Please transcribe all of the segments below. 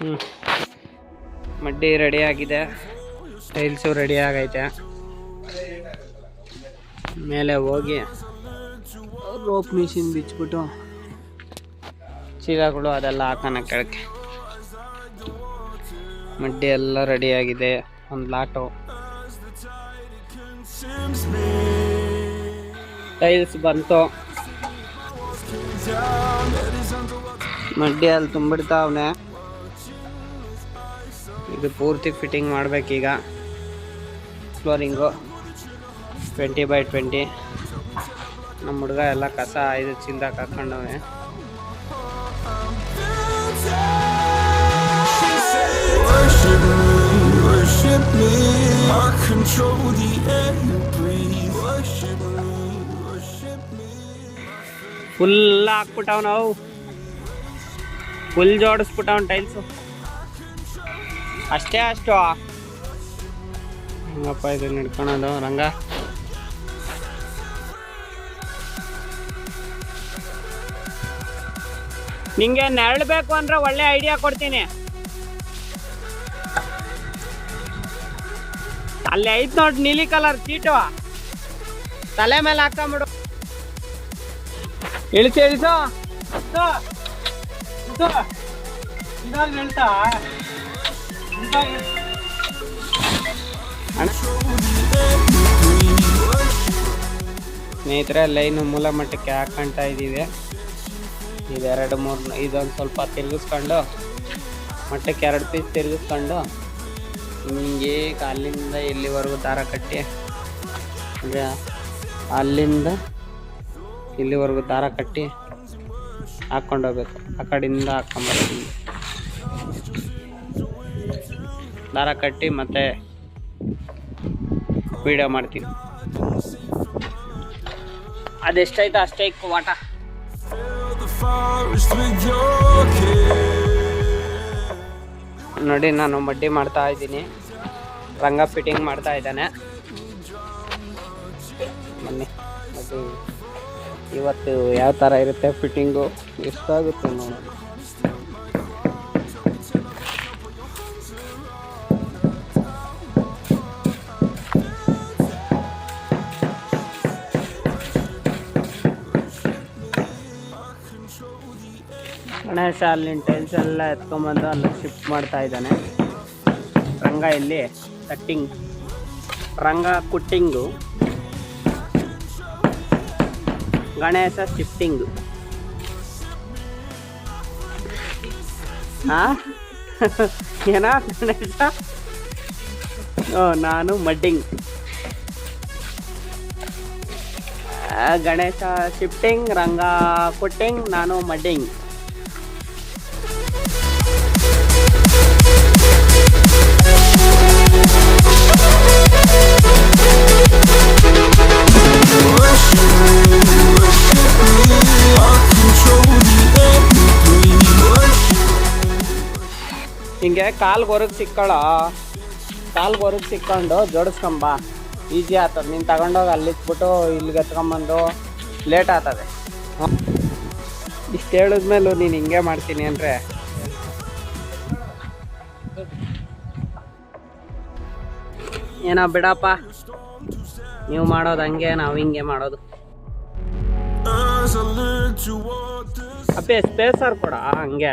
ಹ್ಞೂ ಮಡ್ಡಿ ರೆಡಿ ಆಗಿದೆ. ಟೈಲ್ಸು ರೆಡಿ ಆಗೈತೆ. ಮೇಲೆ ಹೋಗಿ ರೋಪ್ ಮಿಷಿನ್ ಬಿಚ್ಬಿಟ್ಟು ಚೀಲಗಳು ಅದೆಲ್ಲ ಹಾಕೋಣ ಕೆಳಕ್ಕೆ. ಮಡ್ಡಿ ಎಲ್ಲ ಆಗಿದೆ. ಒಂದು ಲಾಟು ಟೈಲ್ಸ್ ಬಂತು. ಮಡ್ಡಿ ಅಲ್ಲಿ ತುಂಬಿಡ್ತಾವನೆ. ಇದು ಪೂರ್ತಿ ಫಿಟ್ಟಿಂಗ್ ಮಾಡಬೇಕೀಗ. ಫ್ಲೋರಿಂಗು ಟ್ವೆಂಟಿ ಬೈ ಟ್ವೆಂಟಿ ನಮ್ಮ ಹುಡುಗ ಎಲ್ಲ ಕಸ ಐದು worship me. ಫುಲ್ ಹಾಕ್ಬಿಟ್ಟವ್ ನಾವು ಫುಲ್ ಜೋಡಿಸ್ಬಿಟ್ಟವ್ ಟೈಲ್ಸು ಅಷ್ಟೇ ಅಷ್ಟು. ಹಂಗಪ್ಪ, ಇದು ನಡ್ಕೊಳೋದು ರಂಗ. ನಿಂಗೆ ನೆರಳಬೇಕು ಅಂದ್ರೆ ಒಳ್ಳೆ ಐಡಿಯಾ ಕೊಡ್ತೀನಿ. ಅಲ್ಲಿ ಐತ್ ನೋಡಿ ನೀಲಿ ಕಲರ್ ಚೀಟು ತಲೆ ಮೇಲೆ ಹಾಕೊಂಬಿಡು. ಇಳಿಸು ಇಳಿಸು. ಇಳಿಸು. ಸ್ನೇಹಿತರೆ, ಲೈನು ಮೂಲ ಮಟ್ಟಕ್ಕೆ ಹಾಕೊಂತ ಇದ್ದೀವಿ. ಇದೆರಡು ಮೂರು, ಇದೊಂದು ಸ್ವಲ್ಪ ತಿರುಗಿಸ್ಕೊಂಡು, ಮಟ್ಟಕ್ಕೆ ಎರಡು ಪೀಸ್ ತಿರುಗಿಸ್ಕೊಂಡು, ಹಿಂಗೆ ಅಲ್ಲಿಂದ ಇಲ್ಲಿವರೆಗೂ ದಾರ ಕಟ್ಟಿ, ಅಂದರೆ ಅಲ್ಲಿಂದ ಇಲ್ಲಿವರೆಗೂ ದಾರ ಕಟ್ಟಿ ಹಾಕ್ಕೊಂಡೋಗ್ಬೇಕು ಆ ಕಡೆಯಿಂದ ಹಾಕ್ಕೊಂಬರ್ಬೇಕು ದಾರ ಕಟ್ಟಿ ಮತ್ತೆ ವಿಡಿಯೋ ಮಾಡ್ತೀನಿ. ಅದೆಷ್ಟಾಯ್ತು ಅಷ್ಟೇ ವಾಟ. ನೋಡಿ, ನಾನು ಮಡ್ಡಿ ಮಾಡ್ತಾ ಇದ್ದೀನಿ. ರಂಗ ಫಿಟ್ಟಿಂಗ್ ಮಾಡ್ತಾ ಇದ್ದಾನೆ. ಬನ್ನಿ. ಅದು ಇವತ್ತು ಯಾವ ಥರ ಇರುತ್ತೆ ಫಿಟ್ಟಿಂಗು ಎಷ್ಟಾಗುತ್ತೆ ನೋಡೋಣ. ಗಣೇಶ ಅಲ್ಲಿನ ಟೈಲ್ಸ್ ಎಲ್ಲ ಎತ್ಕೊಂಡ್ಬಂದು ಅಲ್ಲಿ ಶಿಫ್ಟ್ ಮಾಡ್ತಾ ಇದ್ದಾನೆ. ರಂಗ ಇಲ್ಲಿ ಕಟ್ಟಿಂಗ್ ರಂಗ ಕುಟ್ಟಿಂಗು ಗಣೇಶ ಶಿಫ್ಟಿಂಗು ಹಾ ಏನ ಗಣೇಶ? ನಾನು ಮಡ್ಡಿಂಗ್ ಗಣೇಶ ಶಿಫ್ಟಿಂಗ್ ರಂಗ ಪುಟ್ಟಿಂಗ್ ನಾನು ಮಡ್ಡಿಂಗ್ ಹಿಂಗೆ ಕಾಲು ಬರೆಗೆ ಸಿಕ್ಕಳು ಕಾಲು ಬರೆಗೆ ಸಿಕ್ಕೊಂಡು ಜೋಡಿಸ್ಕೊಂಬಾ ಈಸಿ ಆಗ್ತದೆ ನೀನು ತಗೊಂಡೋಗಿ ಅಲ್ಲಿ ಇಟ್ಬಿಟ್ಟು ಇಲ್ಲಿಗೆ ಎತ್ಕೊಂಬಂದು ಲೇಟ್ ಆಗ್ತದೆ ಇಷ್ಟು ಹೇಳಿದ್ಮೇಲೂ ನೀನು ಹಿಂಗೆ ಮಾಡ್ತೀನಿ ಅಂದರೆ. ಏನೋ ಬಿಡಪ್ಪ. ನೀವು ಮಾಡೋದು ಹಂಗೆ, ನಾವು ಹಿಂಗೆ ಮಾಡೋದು. ಅಪ್ಪೆ ಸ್ಪೇಸರ್ ಕೊಡ? ಹಂಗೆ.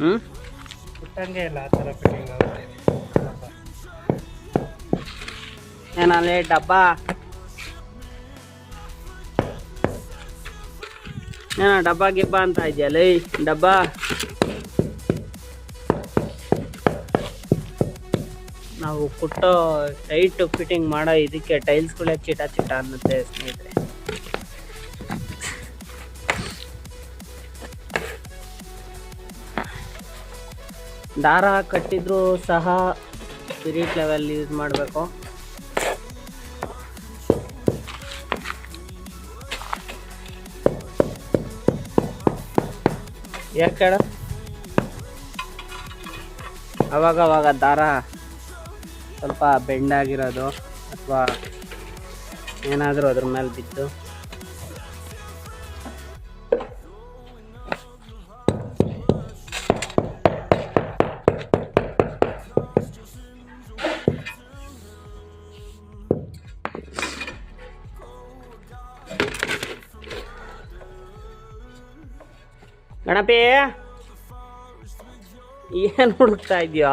ಹ್ಞೂ ಹುಟ್ಟಂಗೆ ಇಲ್ಲ ಆ ಥರ ಫಿಟ್ಟಿಂಗ್ ಏನಲ್ಲಿ ಡಬ್ಬ? ಏನೋ ಡಬ್ಬ ಗಿಬ್ಬ ಅಂತ ಇದೆಯಲ್ಲ ಡಬ್ಬ? ನಾವು ಕುಟ್ಟೋ ಟೈಟ್ ಫಿಟ್ಟಿಂಗ್ ಮಾಡೋ ಇದಕ್ಕೆ ಟೈಲ್ಸ್ಗಳೇ ಚಿಟ ಚಿಟ ಅನ್ನುತ್ತೆ ಸ್ನೇಹಿತರೆ. ದಾರ ಕಟ್ಟಿದ್ರು ಸಹ ಸ್ಪಿರಿಟ್ ಲೆವೆಲ್ ಯೂಸ್ ಮಾಡಬೇಕು. ಯಾಕೆ ಅವಾಗ ಅವಾಗ ದಾರ ಸ್ವಲ್ಪ ಬೆಂಡಾಗಿರೋದು ಅಥವಾ ಏನಾದರೂ ಅದ್ರ ಮೇಲೆ ಬಿದ್ದು ಗಣಪಿ ಏನು ಹುಡುಕ್ತಾ ಇದೆಯೋ